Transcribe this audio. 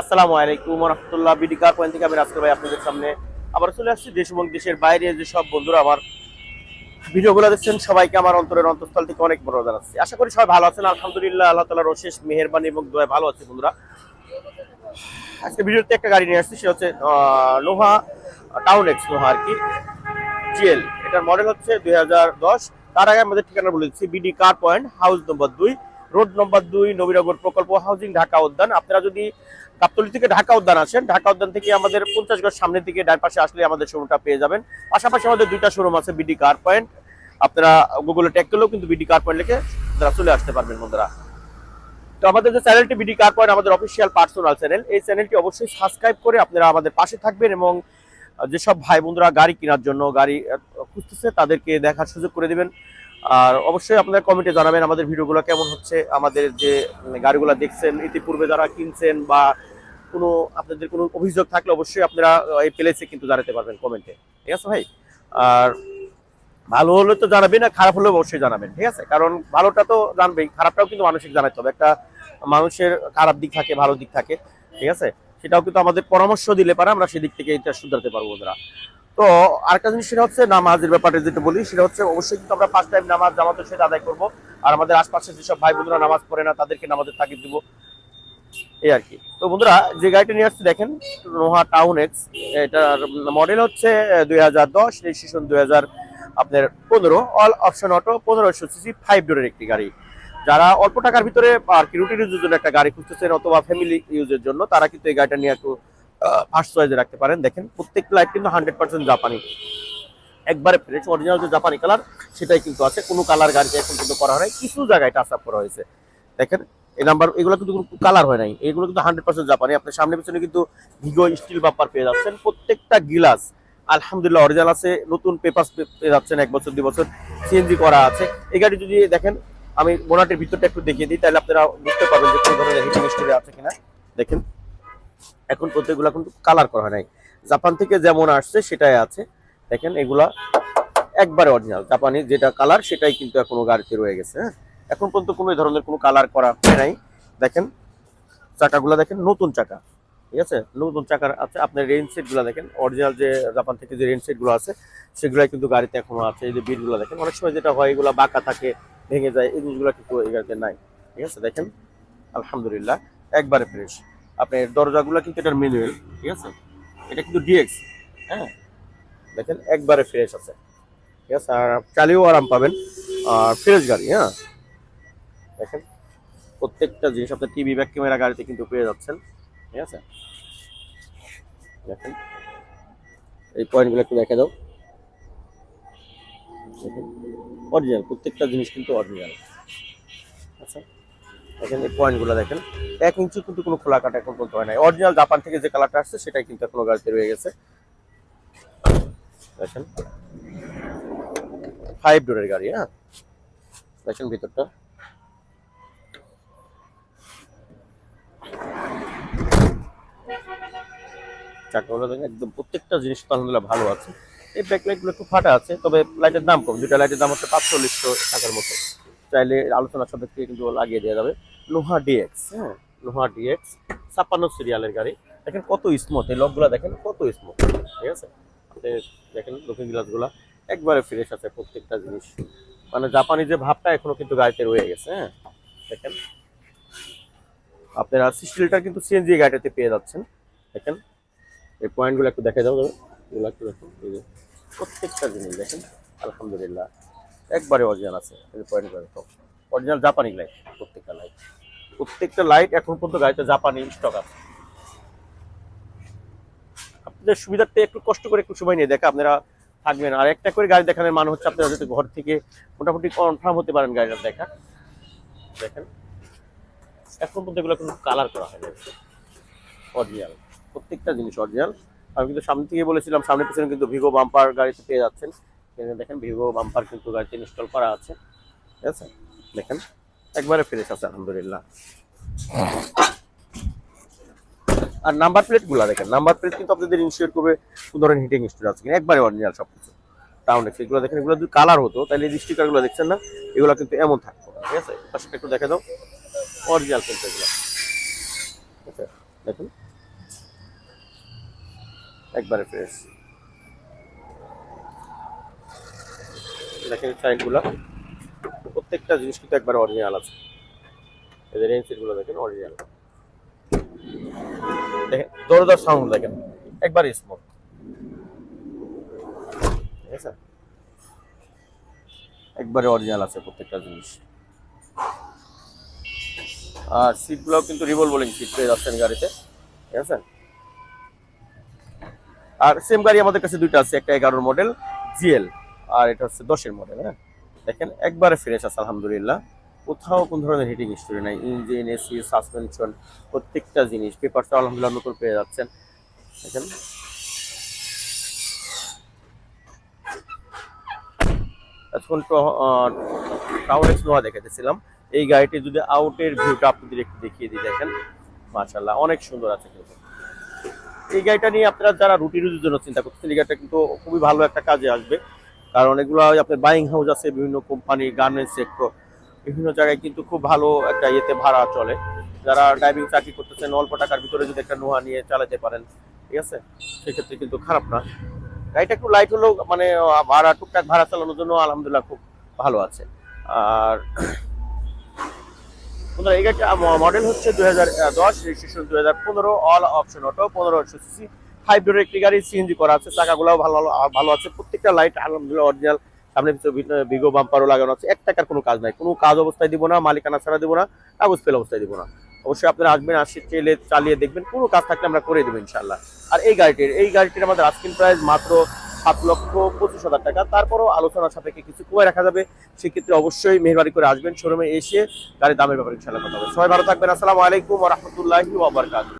আসসালামু আলাইকুম রহমতুল্লাহ BD car point থেকে আমি রাজকুর ভাই আপনাদের সামনে আবার চলে আসছি দেশ এবং দেশের বাইরে যে সব বন্ধুরা আমার ভিডিওগুলো দেখছেন, সবাইকে আমার অন্তরের অন্তঃস্থল থেকে অনেক বড় জানাচ্ছি। আশা করি সবাই ভালো আছেন, আলহামদুলিল্লাহ, আল্লাহ তালার অশেষ মেহেরবানি এবং দোয়া ভালো আছে বন্ধুরা। আজকে ভিডিওতে একটা গাড়ি নিয়ে আসছি, সেটা হচ্ছে নোহা টাউন এক্স নোহা আর কি জিএল এটার মডেল হচ্ছে দুই হাজার দশ। তার আগে আমাদের ঠিকানা বলে দিচ্ছি, BD car point, house number দুই। রোড নম্বর দুই, নবীনগর প্রকল্প হাউজিং ঢাকা উদ্যান। আপনারা যদি গাবতলি থেকে ঢাকা উদ্যান আসেন, ঢাকা উদ্যান থেকে আমাদের পঞ্চাশ গজ সামনের দিকে ডান পাশে আসলে আমাদের শোরুমটা পেয়ে যাবেন। পাশাপাশি আমাদের দুইটা শোরুম আছে, বিডি কার পয়েন্ট। আপনারা গুগলে ট্যাগ করলেও কিন্তু বিডি কার পয়েন্ট লিখে আপনারা চলে আসতে পারবেন বন্ধুরা। তো আমাদের যে চ্যানেলটি, বিডি কার পয়েন্ট, আমাদের অফিসিয়াল পার্সোনাল চ্যানেল, এই চ্যানেলটি অবশ্যই সাবস্ক্রাইব করে আপনারা আমাদের পাশে থাকবেন এবং যেসব ভাই বন্ধুরা গাড়ি কেনার জন্য গাড়ি খুঁজতেছে, তাদেরকে দেখার সুযোগ করে দিবেন। আর অবশ্যই আপনারা কমেন্টে জানাবেন আমাদের ভিডিওগুলো কেমন হচ্ছে, আমাদের যে গাড়িগুলো দেখছেন, ইতিপূর্বে যারা কিনছেন বা কোনো আপনাদের কোনো অভিযোগ থাকলে অবশ্যই আপনারা এই প্লেসে কিন্তু জানাতে পারবেন কমেন্টে। ঠিক আছে ভাই? আর ভালো হলে তো জানাবেন আর খারাপ হলেও অবশ্যই জানাবেন, ঠিক আছে? কারণ ভালোটা তো জানবেই, খারাপটাও কিন্তু মানসিক জানাতে হবে। একটা মানুষের খারাপ দিক থাকে, ভালো দিক থাকে, ঠিক আছে? সেটাও কিন্তু আমাদের পরামর্শ দিলে পারে, আমরা সেদিক থেকে এটা শুধরাতে পারব বন্ধুরা তো আরেকটা জিনিস সেটা হচ্ছে নামাজের ব্যাপারে যেটা বলি, সেটা হচ্ছে অবশ্যই কিন্তু আমরা ফার্স্ট টাইম নামাজ জামাতের সাথে আদায় করব। আর আমাদের আশপাশে যেসব ভাই বন্ধুরা নামাজ পড়ে না, তাদেরকে নামাজের তাগিদ দিব। এই আর কি। তো বন্ধুরা, যে গাড়িটা নিয়ে আসছি, দেখেন নোহা টাউন এক্স। এটার মডেল হচ্ছে দুই হাজার দশ রেজিস্ট্রেশন দুই হাজার, আপনার পনেরো। অল অপশন অটো পনেরোশো সিসি ফাইভ ডোরের একটি গাড়ি। যারা অল্প টাকার ভিতরে আর কি রুটিন ইউজের জন্য একটা গাড়ি খুঁজতেছেন অথবা ফ্যামিলি ইউজের জন্য, তারা কিন্তু এই গাড়িটা নিয়ে একটু চয়েসে রাখতে পারেন। দেখেন প্রত্যেকটা লাইট কিন্তু হান্ড্রেড পার্সেন্ট জাপানি। একবারে ফ্রেশ অরিজিনাল যে জাপানি কালার সেটাই কিন্তু আছে। কোনো কালার গাড়িতে এখন কিন্তু করা হয় কিছু জায়গায় টাচ আপ করা হয়েছে। দেখেন, এই নাম্বার এগুলো কিন্তু কোনো কালার হয় নাই। এগুলো কিন্তু হান্ড্রেড পার্সেন্ট জাপানি। আপনার সামনে পিছনে কিন্তু ভিগো স্টিল বাম্পার পেয়ে যাচ্ছেন। প্রত্যেকটা গিলাস আলহামদুলিল্লাহ অরিজিনাল আছে। নতুন পেপার পেয়ে যাচ্ছেন এক বছর, দুই বছর। সিএনজি করা আছে। এই গাড়ি যদি দেখেন, আমি বোনাটের ভিতরটা একটু দেখিয়ে দিই, তাহলে আপনারা বুঝতে পারবেন যে কোন ধরনের হিটিং স্টোরে আছে কিনা। দেখেন এখন প্রত্যেকগুলো কিন্তু কালার করা হয় নাই। জাপান থেকে যেমন আসছে, সেটাই আছে। দেখেন, এগুলা একবারে অরিজিনাল জাপানি যেটা কালার সেটাই কিন্তু এখনও গাড়িতে রয়ে গেছে হ্যাঁ? এখন পর্যন্ত কোনো ধরনের কোনো কালার করা নাই। দেখেন, চাকাগুলো দেখেন, নতুন চাকা, ঠিক আছে? নতুন চাকার আছে, আপনার রেঞ্জ সেটগুলো দেখেন অরিজিনাল যে জাপান থেকে যে রেঞ্জ সেটগুলো আছে, সেগুলাই কিন্তু গাড়িতে এখনও আছে। এই যে বিটগুলো দেখেন, অনেক সময় যেটা হয়, এগুলো বাঁকা থাকে, ভেঙে যায়, এই জিনিসগুলো কিন্তু এই গাড়িতে নাই, ঠিক আছে? দেখেন, আলহামদুলিল্লাহ, একবারে ফ্রেশ আপনার দরজাগুলো কিন্তু এটার ম্যানুয়াল ঠিক আছে? এটা কিন্তু ডিএক্স হ্যাঁ? দেখেন, একবারে ফ্রেশ আছে, ঠিক আছে? আর চালিয়েও আরাম পাবেন। আর ফ্রেশ গাড়ি হ্যাঁ? দেখেন, প্রত্যেকটা জিনিস আপনার টিভি ব্যাক ক্যামেরা গাড়িতে কিন্তু পেয়ে যাচ্ছেন, ঠিক আছে? দেখেন, এই পয়েন্টগুলো একটু দেখে দাও। দেখেন অরিজিনাল প্রত্যেকটা জিনিস কিন্তু অরিজিনাল আচ্ছা এই পয়েন্টগুলো দেখেন। এক ইঞ্চি কিন্তু কোনো খোলা কাটা এখন পর্যন্ত হয় নাই। অরিজিনাল জাপান থেকে যে কালারটা আসছে, সেটাই কিন্তু এখনও গাড়িতে রয়ে গেছে। দেখেন। ফাইভ ডোরের গাড়ি হ্যাঁ? দেখেন ভিতরটা। একদম প্রত্যেকটা জিনিস আলহামদুলিল্লাহ ভালো আছে। এই ব্যাক লাইটগুলো একটু ফাটা আছে, তবে লাইটের দাম কম। দুটা লাইটের দাম হচ্ছে পাঁচচল্লিশশো টাকার মতো। চাইলে আলোচনা সাপেক্ষে কিন্তু লাগিয়ে দেওয়া যাবে। লোহা ডিএক্স হ্যাঁ লোহা ডিএক্স ছাপ্পান্ন সিরিয়ালের গাড়ি। দেখেন কত স্মুথ এই লকগুলো দেখেন কত স্মুথ ঠিক আছে? দেখেন লুকিং গ্লাসগুলো একবারে ফ্রেশ আছে প্রত্যেকটা জিনিস। মানে জাপানি যে ভাবটা এখনও কিন্তু গাড়িতে রয়ে গেছে হ্যাঁ দেখেন। আপনারা সিক্সটি লিটার কিন্তু সিএনজি গাড়িটাতে পেয়ে যাচ্ছেন, দেখেন। এই পয়েন্টগুলো একটু দেখা যাবে এগুলো একটু দেখুন প্রত্যেকটা জিনিস দেখেন, আলহামদুলিল্লাহ। একবারে অরিজিনাল আছে অরিজিনাল জাপানি লাইট প্রত্যেকটা লাইট প্রত্যেকটা লাইট এখন পর্যন্ত গাড়িতে জাপানি স্টক আছে। আপনাদের সুবিধার্থে একটু কষ্ট করে একটু সময় নিয়ে দেখা, আপনারা থাকবেন। আর একটা করে গাড়ি দেখানোর মানে হচ্ছে আপনারা যদি ঘর থেকে মোটামুটি কনফার্ম হতে পারেন গাড়িটা দেখা। দেখেন। এখন পর্যন্ত এগুলো কোনো কালার করা হয় না অরিজিনাল প্রত্যেকটা জিনিস অরিজিনাল আমি কিন্তু সামনে থেকে বলেছিলাম, সামনে পিছনে কিন্তু ভিভো বাম্পার গাড়িতে পেয়ে যাচ্ছেন। এখানে দেখেন ভিভো বাম্পার কিন্তু গাড়িতে ইনস্টল করা আছে। ঠিক আছে? দেখেন, একবারে ফ্রেশ আছে, আলহামদুলিল্লাহ। আর নাম্বার প্লেটগুলা দেখেন নাম্বার প্লেট কিন্তু আপনাদের ইনশিওর করবে কোন ধরনের হিটিং স্টোর আছে কিনা, একবারে অরিজিনাল সব কিছু টাউন এক্স দেখেন, এগুলো যদি কালার হতো, তাহলে এই স্টিকারগুলো দেখছেন না, এগুলো কিন্তু এমন থাকতো ঠিক আছে? পাশে একটু দেখে দাও অরিজিনাল কিন্তু এগুলো। দেখুন। একবারে ফ্রেশ দেখেন সাইডগুলো প্রত্যেকটা জিনিস কিন্তু একবারে অরিজিনাল আছে। এদের রেঞ্জগুলো দেখেন অরিজিনাল দেখেন দরদার সাউন্ড দেখেন, একবারে স্মুথ ঠিক আছে? একবারে অরিজিনাল আছে প্রত্যেকটা জিনিস। আর সিটগুলোও কিন্তু রিভলভিং সিট পেয়ে যাচ্ছেন গাড়িতে। ঠিক আছে? আর সেম গাড়ি আমাদের কাছে দুইটা আছে, একটা এগারোর মডেল জিএল আর এটা হচ্ছে দশের মডেল হ্যাঁ? দেখেন, একবারে ফ্রেশ আছে, আলহামদুলিল্লাহ। কোথাও কোন ধরনের হিটিং হিস্টোরি নাই ইঞ্জিন এসি সাসপেনশন প্রত্যেকটা জিনিস পেপারটা আলহামদুলিল্লাহ নতুন পেয়ে যাচ্ছেন। দেখেন। এখন টাউন এক্স নোয়া দেখাতেছিলাম এই গাড়িটি যদি আউটের ভিউটা আপনাদের একটু দেখিয়ে দিই, দেখেন। মাশাল্লাহ অনেক সুন্দর আছে কিন্তু। এই গাড়িটা নিয়ে আপনারা যারা রুটি রুটির জন্য চিন্তা করছেন এই গাড়িটা কিন্তু খুবই ভালো একটা কাজে আসবে। কারণ এগুলো আপনার বাইং হাউস আছে, বিভিন্ন কোম্পানি গার্মেন্টস সেক্টর বিভিন্ন জায়গায় কিন্তু খুব ভালো একটা ইয়েতে ভাড়া চলে। যারা ড্রাইভিং চাকরি করতেছেন, অল্প টাকার ভিতরে যদি একটা নোহা নিয়ে চালাতে পারেন, ঠিক আছে? সেক্ষেত্রে কিন্তু খারাপ না। গাড়িটা একটু লাইট হলেও মানে ভাড়া, টুকটাক ভাড়া চালানোর জন্য আলহামদুলিল্লাহ খুব ভালো আছে। আর এই গাড়িটা মডেল হচ্ছে দুই হাজার দশ রেজিস্ট্রেশন দুই হাজার পনেরো অল অপশন অটো পনেরোশো সিসি হাইব্রিড একটি গাড়ি সিএনজি করা আছে, চাকাগুলোও ভালো, ভালো- আছে। প্রত্যেকটা লাইট আলহামদুলিল্লাহ অরিজিনাল সামনে বিগো বাম্পারও লাগানো আছে। এক টাকার কোনো কাজ নাই। কোনো কাজ অবস্থায় দিব না, মালিকানা ছাড়া দিব না, কাগজ ফেল অবস্থায় দিব না। অবশ্যই আপনারা আসবেন, আসে চেলে চালিয়ে দেখবেন। কোনো কাজ থাকলে আমরা করে দেবো ইনশাল্লাহ আর এই গাড়িটির এই গাড়িটির আমাদের আস্কিং প্রাইস মাত্র সাত লক্ষ পঁচিশ হাজার টাকা। তারপরও আলোচনার সাপেক্ষে কিছু কমে রাখা যাবে। সেক্ষেত্রে অবশ্যই মেহরবানি করে আসবেন। শোরুমে এসে গাড়ির দামের ব্যাপারে ইনশাল্লাহ কথা হবে। সবাই ভালো থাকবেন। আসসালামু আলাইকুম রহমতুল্লাহি ওয়াবারকাতুহু